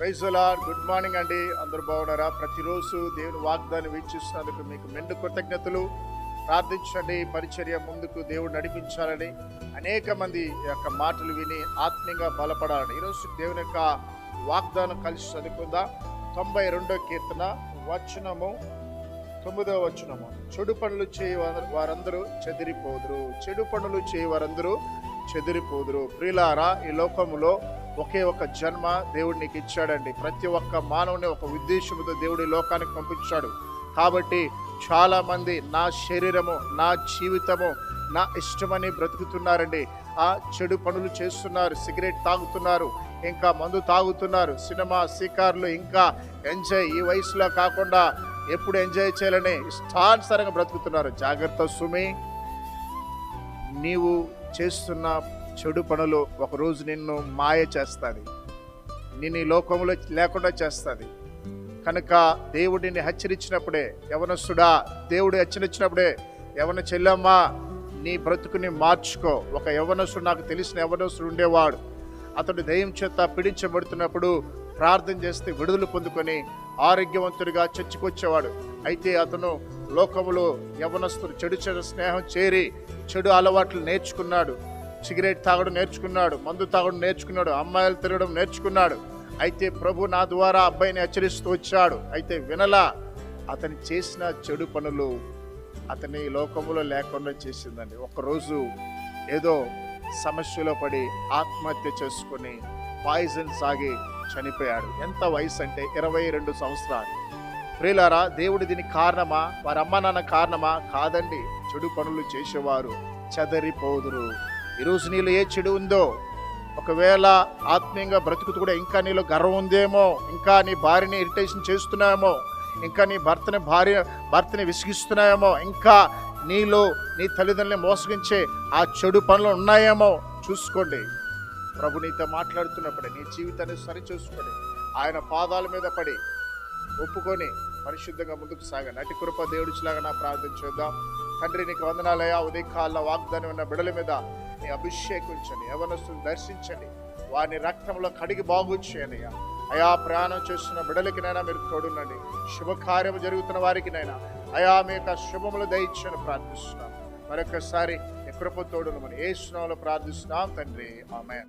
Praise good morning అండి. అందరూ బాగున్నారా? ప్రతిరోజు దేవుని వాగ్దాన్ని వీక్షిస్తున్నందుకు మీకు మెండు కృతజ్ఞతలు. ప్రార్థించండి. పరిచర్య ముందుకు దేవుడు నడిపించాలని అనేక మంది యొక్క మాటలు విని ఆత్మీయంగా బలపడాలని. ఈరోజు దేవుని యొక్క వాగ్దానం కలిసి చదువుకుందా. తొంభై రెండో కీర్తన వచనము తొమ్మిదో వచనము. చెడు పనులు చేయ వారందరూ చెదిరిపోదురు. చెడు పనులు చేయ వారందరూ చెదిరిపోదురు. ప్రియులారా ఈ లోకములో ఒకే ఒక జన్మ దేవుడు నీకు ఇచ్చాడండి. ప్రతి ఒక్క మానవుని ఒక ఉద్దేశంతో దేవుడి లోకానికి పంపించాడు. కాబట్టి చాలామంది నా శరీరము నా జీవితము నా ఇష్టమని బ్రతుకుతున్నారండి. ఆ చెడు పనులు చేస్తున్నారు సిగరెట్ తాగుతున్నారు ఇంకా మందు తాగుతున్నారు సినిమా సీకార్లు ఇంకా ఎంజాయ్ ఈ వయసులో కాకుండా ఎప్పుడు ఎంజాయ్ చేయాలని ఇష్టానుసారంగా బ్రతుకుతున్నారు. జాగ్రత్త సుమి నీవు చేస్తున్న చెడు పనులు ఒకరోజు నిన్ను మాయ చేస్తుంది. నిన్ను ఈ లోకంలో లేకుండా చేస్తుంది. కనుక దేవుడిని హెచ్చరించినప్పుడే యవనస్తుడా దేవుడు హెచ్చరించినప్పుడే యవన చెల్లమ్మా నీ బ్రతుకుని మార్చుకో. ఒక యవనస్తుడు నాకు తెలిసిన యవనస్తుడు ఉండేవాడు. అతడు దయం చేత పీడించబడుతున్నప్పుడు ప్రార్థన చేస్తే విడుదల పొందుకొని ఆరోగ్యవంతుడిగా చర్చకొచ్చేవాడు. అయితే అతను లోకములో యవనస్తుడు చెడు చెడు స్నేహం చేరి చెడు అలవాట్లు నేర్చుకున్నాడు. సిగరెట్ తాగడం నేర్చుకున్నాడు మందు తాగడం నేర్చుకున్నాడు అమ్మాయిలు తిరగడం నేర్చుకున్నాడు. అయితే ప్రభు నా ద్వారా అబ్బాయిని హెచ్చరిస్తూ వచ్చాడు. అయితే వినలా అతను చేసిన చెడు పనులు అతని లోకములో లేకుండా చేసిందండి. ఒకరోజు ఏదో సమస్యలో పడి ఆత్మహత్య చేసుకొని పాయిజన్ సాగి చనిపోయాడు. ఎంత వయసు అంటే ఇరవై రెండు సంవత్సరాలు. ప్రియులారా దేవుడు దీనికి కారణమా? వారి అమ్మ నాన్న కారణమా? కాదండి. చెడు పనులు చేసేవారు చెదరిపోదురు. ఈరోజు నీలో ఏ చెడు ఉందో ఒకవేళ ఆత్మీయంగా బ్రతుకుతూ కూడా ఇంకా నీలో గర్వం ఉందేమో ఇంకా నీ భార్యని ఇరిటేషన్ చేస్తున్నామో ఇంకా నీ భర్తని భార్య భర్తని విసిగిస్తున్నాయేమో ఇంకా నీలో నీ తల్లిదండ్రులని మోసగించే ఆ చెడు పనులు ఉన్నాయేమో చూసుకోండి. ప్రభు నీతో మాట్లాడుతున్నప్పుడే నీ జీవితాన్ని సరిచూసుకోండి. ఆయన పాదాల మీద పడి ఒప్పుకొని పరిశుద్ధంగా ముందుకు సాగండి. అటు కృప దేవుడిలాగా నా ప్రార్థన చేద్దాం. తండ్రి నీకు వందనాలయ ఉదయకాల వాగ్దానం ఉన్న బిడల మీద నీ అభిషేకించండి. యవనస్తుని దర్శించండి. వారిని రక్తంలో కడిగి బాగు చేయండి అయా ప్రయాణం చేస్తున్న బిడలకినైనా మీరు తోడునండి శుభకార్యం జరుగుతున్న వారికినైనా అయా మీ యొక్క శుభములు దయచని ప్రార్థిస్తున్నాం. మరొకసారి కృప తోడును మనం ఏ ప్రార్థిస్తున్నాం తండ్రి. ఆమె